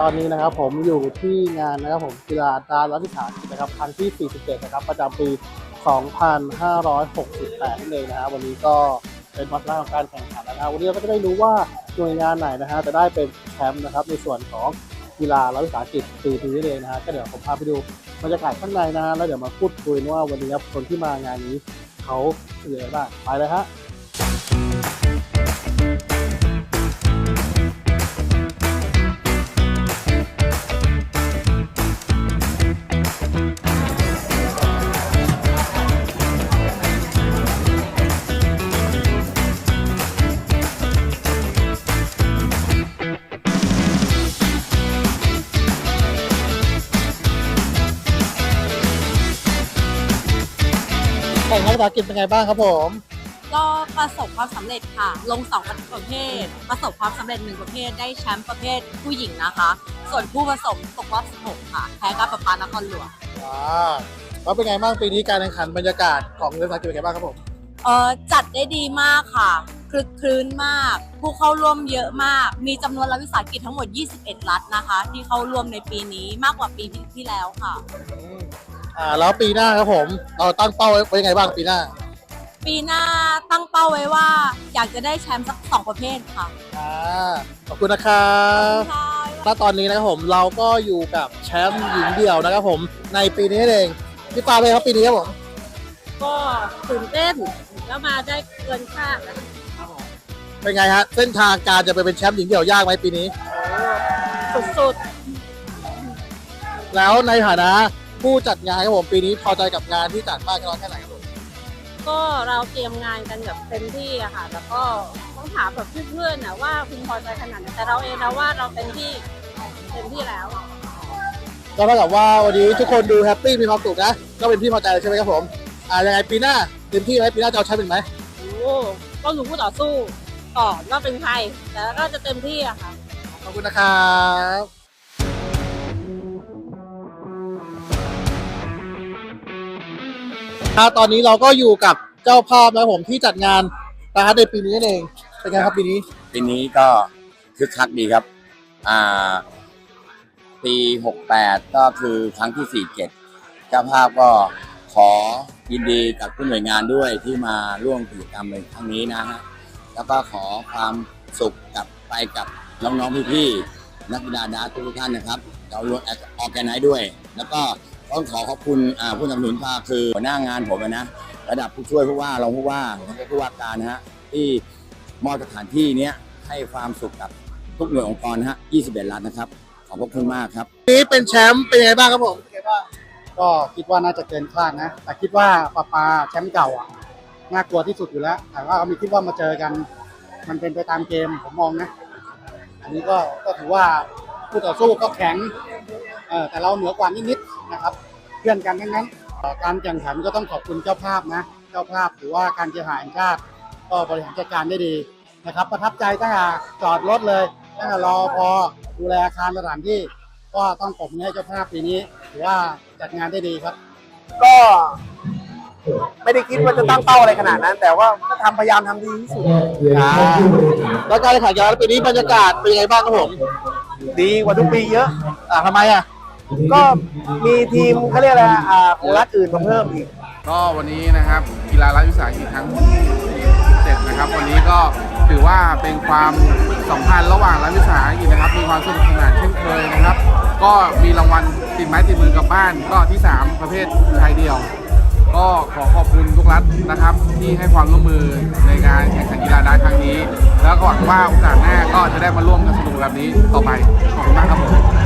ตอนนี้นะครับผมอยู่ที่งานนะครับผมกีฬาดารรัฐวิสาหกิจนะครับครั้งที่ 47 นะครับ ประจำปี 2568นั่นเองนะครับวันนี้ก็เป็นวันแรกของการแข่งขันนะครับวันนี้เราก็จะได้รู้ว่าหน่วยงานไหนนะฮะจะได้เป็นแชมป์นะครับในส่วนของกีฬารัฐวิสาหกิจปีนี้นั่นเองนะฮะก็เดี๋ยวผมพาไปดูบรรยากาศข้างในนะฮะแล้วเดี๋ยวมาพูดคุยว่าวันนี้คนที่มางานนี้เขาเป็นยังไงบ้างไปเลยฮะ แข่งรัฐวิสาหกิจเป็นไงบ้างครับผม ก็ประสบความสำเร็จค่ะ ลงสองประเภท ประสบความสำเร็จหนึ่งประเภท ได้แชมป์ประเภทผู้หญิงนะคะ ส่วนผู้ผสมตกรอบ16ค่ะ แพ้กับประปานครหลวงอ่าแล้วเป็นไงบ้างปีนี้การแข่งขันบรรยากาศของรัฐวิสาหกิจเป็นไงบ้างครับผม เออจัดได้ดีมากค่ะคลึกคลื้นมาก ผู้เข้าร่วมเยอะมาก มีจำนวนรัฐวิสาหกิจทั้งหมด 21 รัฐนะคะ ที่เข้าร่วมในปีนี้มากกว่าปีที่แล้วค่ะ อ่าแล้วปีหน้าครับผม เราตั้งเป้าไว้ยังไงบ้างปีหน้าปีหน้าตั้งเป้าไว้ว่า อยากจะได้แชมป์สักสองประเภทค่ะอ่าขอบคุณนะครับค่ะและตอนนี้นะครับผมเราก็อยู่กับแชมป์หญิงเดี่ยวนะครับผมในปีนี้เองพี่ปาเลยครับปีนี้ครับผมก็ตื่นเต้นแล้วมาได้เกินคาดนะเป็นไงฮะเส้นทางการจะไปเป็นแชมป์หญิงเดี่ยวยากไหมปีนี้ สุดแล้วในฐานะ ผู้จัดงานครับผมปีนี้พอใจกับงานที่จัดมากน้อยแค่ไหนครับผมๆก็เราเตรียมงานกันแบบเต็มที่อะค่ะ แล้วก็ต้องถามแบบเพื่อนๆนะว่าคุณพอใจขนาดไหนแต่เราเองนะว่าเราเต็มที่เต็มที่แล้วก็เท่ากับว่าวันนี้ทุกคนดูแฮปปี้มีความสุขนะก็เป็นที่พอใจเลยใช่ไหมครับผมอ่ายังไงปีหน้าเต็มที่ไหมปีหน้าจะเอาแชมป์เป็นไหมโอ้ก็รู้คู่ต่อสู้ก่อนว่าเป็นใครแต่ก็จะเต็มที่อะค่ะขอบคุณนะครับ ถ้าตอนนี้เราก็อยู่กับเจ้าภาพนะครับผมที่จัดงานนะครับในปีนี้นั่นเองเป็นไงครับปีนี้ ปีนี้ก็คึกคักดีครับ อ่า ปี 68 ก็คือครั้งที่ 47 เจ้าภาพก็ขอยินดีกับผู้หน่วยงานด้วยที่มาร่วมกิจกรรมในครั้งนี้นะฮะ แล้วก็ขอความสุขกับไปกับน้องๆพี่ๆนักกีฬาดาร์ตทุกท่านนะครับเรารวมออกแกไนด้วย แล้วก็ ต้องขอขอบคุณอ่าผู้สนับสนุนพาคือหัวหน้างานผมอะนะระดับผู้ช่วยผู้ว่ารองผู้ว่าแล้วก็ผู้ว่าการนะฮะที่มอบสถานที่เนี้ยให้ความสุขกับทุกหน่วยองค์กรนะฮะ 21 ล้านนะครับ ขอบพระคุณมากครับปีนี้เป็นแชมป์เป็นยังไงบ้างครับผมเป็นไงบ้างก็คิดว่าน่าจะเกินคาดนะ แต่คิดว่าปาปาแชมป์เก่าอะน่ากลัวที่สุดอยู่แล้ว แต่ว่าเขามีคิดว่ามาเจอกัน มันเป็นไปตามเกมผมมองนะ อันนี้ก็ก็ถือว่าผู้ต่อสู้ก็แข็ง เออแต่เราเหนือกว่านิดๆนะครับเพื่อนกันทั้งนั้นเอ่อการแข่งขันก็ต้องขอบคุณเจ้าภาพนะเจ้าภาพหรือว่าการเคหะแห่งชาติก็บริหารจัดการได้ดีนะครับ ประทับใจตั้งแต่จอดรถเลยตั้งแต่รอพอดูแลอาคารสถานที่ ก็ต้องปรบมือให้เจ้าภาพปีนี้ถือว่าจัดงานได้ดีครับ ก็ไม่ได้คิดว่าจะตั้งเป้าอะไรขนาดนั้น แต่ว่าก็ทำพยายามทำดีที่สุดอ่าแล้วการแข่งขันกีฬาปีนี้บรรยากาศเป็นยังไงบ้างครับผม ดีกว่าทุกปีเยอะอ่าทำไมอะ ก็มีทีมเขาเรียกอะไรอ่าของรัฐอื่นมาเพิ่มอีก ก็วันนี้นะครับกีฬารัฐวิสาหกิจครั้งที่17นะครับ วันนี้ก็ถือว่าเป็นความสัมพันธ์ระหว่างรัฐวิสาหกิจนะครับ มีความสนุกสนานเช่นเคยนะครับ ก็มีรางวัลติดไม้ติดมือกลับบ้านก็ที่ 3 ประเภทชายเดียว ก็ขอขอบคุณทุกรัฐนะครับ ที่ให้ความร่วมมือในการแข่งขันกีฬาดาร์ตครั้งนี้ แล้วก็หวังว่าโอกาสหน้าก็จะได้มาร่วมกันสนุกแบบนี้ต่อไปขอบคุณมากครับผม